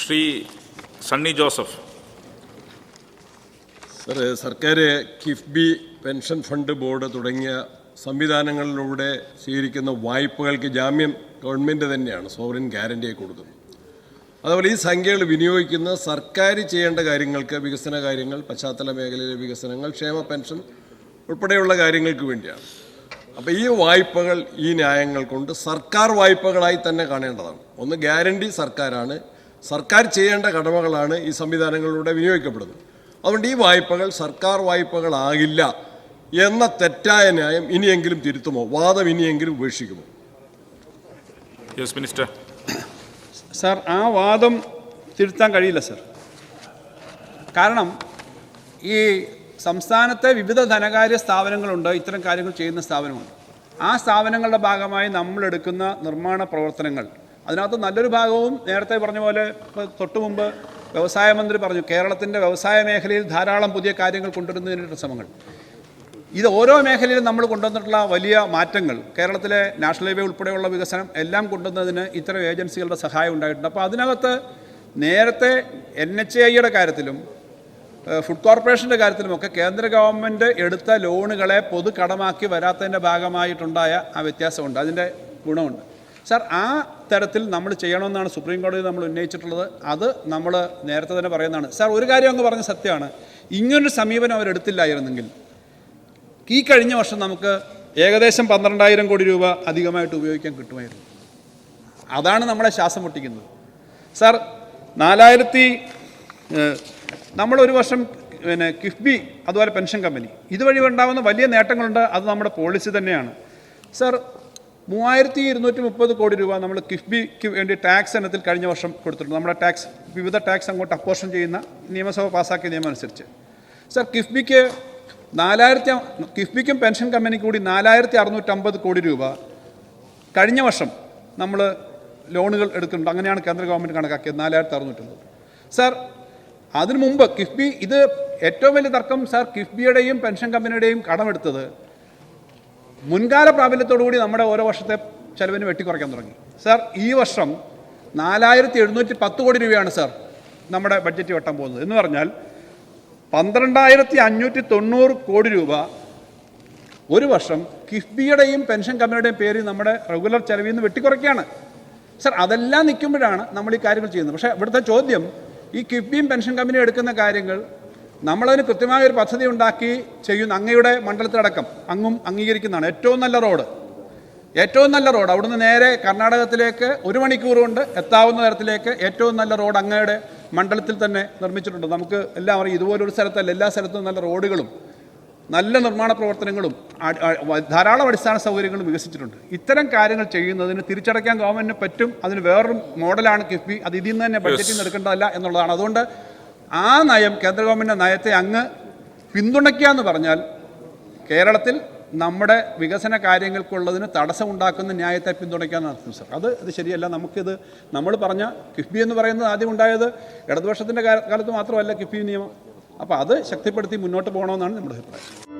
Shri Sunny Joseph. Sir സർക്കാർ KIIFB pension fund board തുടങ്ങിയ സംവിധാനങ്ങളിലൂടെ സ്വീകരിക്കുന്ന വായ്പകൾക്ക് ജാമ്യം ഗവൺമെന്റ് തന്നെയാണ് സോവറിൻ ഗ്യാരണ്ടിയായി കൊടുക്കുന്നത് അതുപോലെ ഈ സംഖ്യകൾ വിനിയോഗിക്കുന്ന സർക്കാർ ചെയ്യേണ്ട കാര്യങ്ങൾക്ക് വികസന കാര്യങ്ങൾ പശ്ചാത്തല മേഖലയിലെ വികസനങ്ങൾ ക്ഷേമ പെൻഷൻ ഉൾപ്പെടെയുള്ള കാര്യങ്ങൾക്ക് വേണ്ടിയാണ്. അപ്പോൾ ഈ വായ്പകൾ ഈ ന്യായങ്ങൾ കൊണ്ട് സർക്കാർ വായ്പകളായി തന്നെ കാണേണ്ടതാണ്. ഒന്ന് ഗ്യാരണ്ടി സർക്കാരാണ് സർക്കാർ ചെയ്യേണ്ട കടമകളാണ് ഈ സംവിധാനങ്ങളിലൂടെ വിനിയോഗിക്കപ്പെടുന്നത്. അതുകൊണ്ട് ഈ വായ്പകൾ സർക്കാർ വായ്പകളാകില്ല എന്ന തെറ്റായ ന്യായം ഇനിയെങ്കിലും തിരുത്തുമോ? വാദം ഇനിയെങ്കിലും ഉപേക്ഷിക്കുമോ? Yes minister. സാർ ആ വാദം തിരുത്താൻ കഴിയില്ല സർ. കാരണം ഈ സംസ്ഥാനത്തെ വിവിധ ധനകാര്യ സ്ഥാപനങ്ങളുണ്ട് ഇത്തരം കാര്യങ്ങൾ ചെയ്യുന്ന സ്ഥാപനമുണ്ട് ആ സ്ഥാപനങ്ങളുടെ ഭാഗമായി നമ്മളെടുക്കുന്ന നിർമ്മാണ പ്രവർത്തനങ്ങൾ അതിനകത്ത് നല്ലൊരു ഭാഗവും നേരത്തെ പറഞ്ഞ പോലെ തൊട്ടു മുമ്പ് വ്യവസായ മന്ത്രി പറഞ്ഞു കേരളത്തിന്റെ വ്യവസായ മേഖലയിൽ ധാരാളം പുതിയ കാര്യങ്ങൾ കൊണ്ടുവരുന്നതിനുള്ള ശ്രമങ്ങൾ. ഇത് ഓരോ മേഖലയിലും നമ്മൾ കൊണ്ടുവന്നിട്ടുള്ള വലിയ മാറ്റങ്ങൾ കേരളത്തിലെ നാഷണൽ ഹൈവേ ഉൾപ്പെടെയുള്ള വികസനം എല്ലാം കൊണ്ടുവന്നതിന് ഇത്തരം ഏജൻസികളുടെ സഹായം ഉണ്ടായിട്ടുണ്ട്. അപ്പോൾ അതിനകത്ത് നേരത്തെ എൻ എച്ച് ഐയുടെ കാര്യത്തിലും ഫുഡ് കോർപ്പറേഷന്റെ കാര്യത്തിലുമൊക്കെ കേന്ദ്ര ഗവൺമെന്റ് എടുത്ത ലോണുകളെ പൊതു കടമാക്കി വരാത്തതിന്റെ ഭാഗമായിട്ടുണ്ടായ ആ വ്യത്യാസമുണ്ട്. അതിന്റെ ഗുണമുണ്ട്. സാർ ആ തരത്തിൽ നമ്മൾ ചെയ്യണമെന്നാണ് സുപ്രീം കോടതി നമ്മൾ ഉന്നയിച്ചിട്ടുള്ളത്. അത് നമ്മൾ നേരത്തെ തന്നെ പറയുന്നതാണ്. സാർ ഒരു കാര്യം അങ്ങ് പറഞ്ഞ സത്യമാണ്. ഇങ്ങനൊരു സമീപനം അവരെടുത്തില്ലായിരുന്നെങ്കിൽ ഈ കഴിഞ്ഞ വർഷം നമുക്ക് ഏകദേശം പന്ത്രണ്ടായിരം കോടി രൂപ അധികമായിട്ട് ഉപയോഗിക്കാൻ കിട്ടുമായിരുന്നു. അതാണ് നമ്മളെ ശ്വാസം മുട്ടിക്കുന്നത്. സാർ നാലായിരത്തി നമ്മളൊരു വർഷം പിന്നെ കിഫ്ബി അതുപോലെ പെൻഷൻ കമ്പനി ഇതുവഴി ഉണ്ടാകുന്ന വലിയ നേട്ടങ്ങളുണ്ട് അത് നമ്മുടെ പോളിസി തന്നെയാണ്. സാർ മൂവായിരത്തി ഇരുന്നൂറ്റി മുപ്പത് കോടി രൂപ നമ്മൾ കിഫ്ബിക്ക് വേണ്ടി ടാക്സ് ഇനത്തിൽ കഴിഞ്ഞ വർഷം കൊടുത്തിട്ടുണ്ട്. നമ്മുടെ ടാക്സ് വിവിധ ടാക്സ് അങ്ങോട്ട് അപ്പോർഷൻ ചെയ്യുന്ന നിയമസഭ പാസ്സാക്കിയ നിയമം അനുസരിച്ച്. സർ കിഫ്ബിക്ക് നാലായിരത്തി കിഫ്ബിക്കും പെൻഷൻ കമ്പനിക്കും കൂടി നാലായിരത്തി അറുന്നൂറ്റമ്പത് കോടി രൂപ കഴിഞ്ഞ വർഷം നമ്മൾ ലോണുകൾ എടുക്കുന്നുണ്ട്. അങ്ങനെയാണ് കേന്ദ്ര ഗവൺമെന്റ് കണക്കാക്കിയത് നാലായിരത്തി അറുന്നൂറ്റമ്പത് സാർ അതിനു മുമ്പ് കിഫ്ബി ഇത് ഏറ്റവും വലിയ തർക്കം സാർ കിഫ്ബിയുടെയും പെൻഷൻ കമ്പനിയുടെയും കടമെടുത്തത് മുൻകാല പ്രാബല്യത്തോടുകൂടി നമ്മുടെ ഓരോ വർഷത്തെ ചെലവിന് വെട്ടിക്കുറയ്ക്കാൻ തുടങ്ങി. സാർ ഈ വർഷം നാലായിരത്തി എഴുന്നൂറ്റി പത്ത് കോടി രൂപയാണ് സാർ നമ്മുടെ ബഡ്ജറ്റ് വെട്ടാൻ പോകുന്നത്. എന്ന് പറഞ്ഞാൽ പന്ത്രണ്ടായിരത്തി അഞ്ഞൂറ്റി തൊണ്ണൂറ് കോടി രൂപ ഒരു വർഷം കിഫ്ബിയുടെയും പെൻഷൻ കമ്പനിയുടെയും പേരിൽ നമ്മുടെ റെഗുലർ ചെലവിൽ നിന്ന് വെട്ടിക്കുറയ്ക്കുകയാണ്. സർ അതെല്ലാം നിൽക്കുമ്പോഴാണ് നമ്മൾ ഈ കാര്യങ്ങൾ ചെയ്യുന്നത്. പക്ഷേ ഇവിടുത്തെ ചോദ്യം ഈ കിഫ്ബിയും പെൻഷൻ കമ്പനിയും എടുക്കുന്ന കാര്യങ്ങൾ നമ്മളതിന് കൃത്യമായ ഒരു പദ്ധതി ഉണ്ടാക്കി ചെയ്യുന്ന അങ്ങയുടെ മണ്ഡലത്തിലടക്കം അങ്ങും അംഗീകരിക്കുന്നതാണ്. ഏറ്റവും നല്ല റോഡ്. ഏറ്റവും നല്ല റോഡ്. അവിടുന്ന് നേരെ കർണാടകത്തിലേക്ക് ഒരു മണിക്കൂർ കൊണ്ട് എത്താവുന്ന തരത്തിലേക്ക് ഏറ്റവും നല്ല റോഡ് അങ്ങയുടെ മണ്ഡലത്തിൽ തന്നെ നിർമ്മിച്ചിട്ടുണ്ട്. നമുക്ക് എല്ലാം അറിയാം ഇതുപോലൊരു സ്ഥലത്തല്ല എല്ലാ സ്ഥലത്തും നല്ല റോഡുകളും നല്ല നിർമ്മാണ പ്രവർത്തനങ്ങളും ധാരാളം അടിസ്ഥാന സൗകര്യങ്ങളും വികസിച്ചിട്ടുണ്ട്. ഇത്തരം കാര്യങ്ങൾ ചെയ്യുന്നതിന് തിരിച്ചടയ്ക്കാൻ ഗവൺമെന്റിന് പറ്റും. അതിന് വേറൊരു മോഡലാണ് കിഫ്ബി അത് ഇതിൽ നിന്ന് തന്നെ ബഡ്ജറ്റിൽ നിന്ന് എടുക്കേണ്ടതല്ല എന്നുള്ളതാണ്. അതുകൊണ്ട് ആ നയം കേന്ദ്ര ഗവൺമെന്റ് നയത്തെ അങ്ങ് പിന്തുണയ്ക്കുക എന്ന് പറഞ്ഞാൽ കേരളത്തിൽ നമ്മുടെ വികസന കാര്യങ്ങൾക്കുള്ളതിന് തടസ്സമുണ്ടാക്കുന്ന ന്യായത്തെ പിന്തുണയ്ക്കാൻ അർത്ഥം സർ. അത് ഇത് ശരിയല്ല. നമുക്കിത് നമ്മൾ പറഞ്ഞ കിഫ്ബി എന്ന് പറയുന്നത് ആദ്യം ഉണ്ടായത് ഇടതുപക്ഷത്തിന്റെ കാലത്ത് മാത്രമല്ല കിഫ്ബി നിയമം. അപ്പോൾ അത് ശക്തിപ്പെടുത്തി മുന്നോട്ട് പോകണമെന്നാണ് നമ്മുടെ അഭിപ്രായം.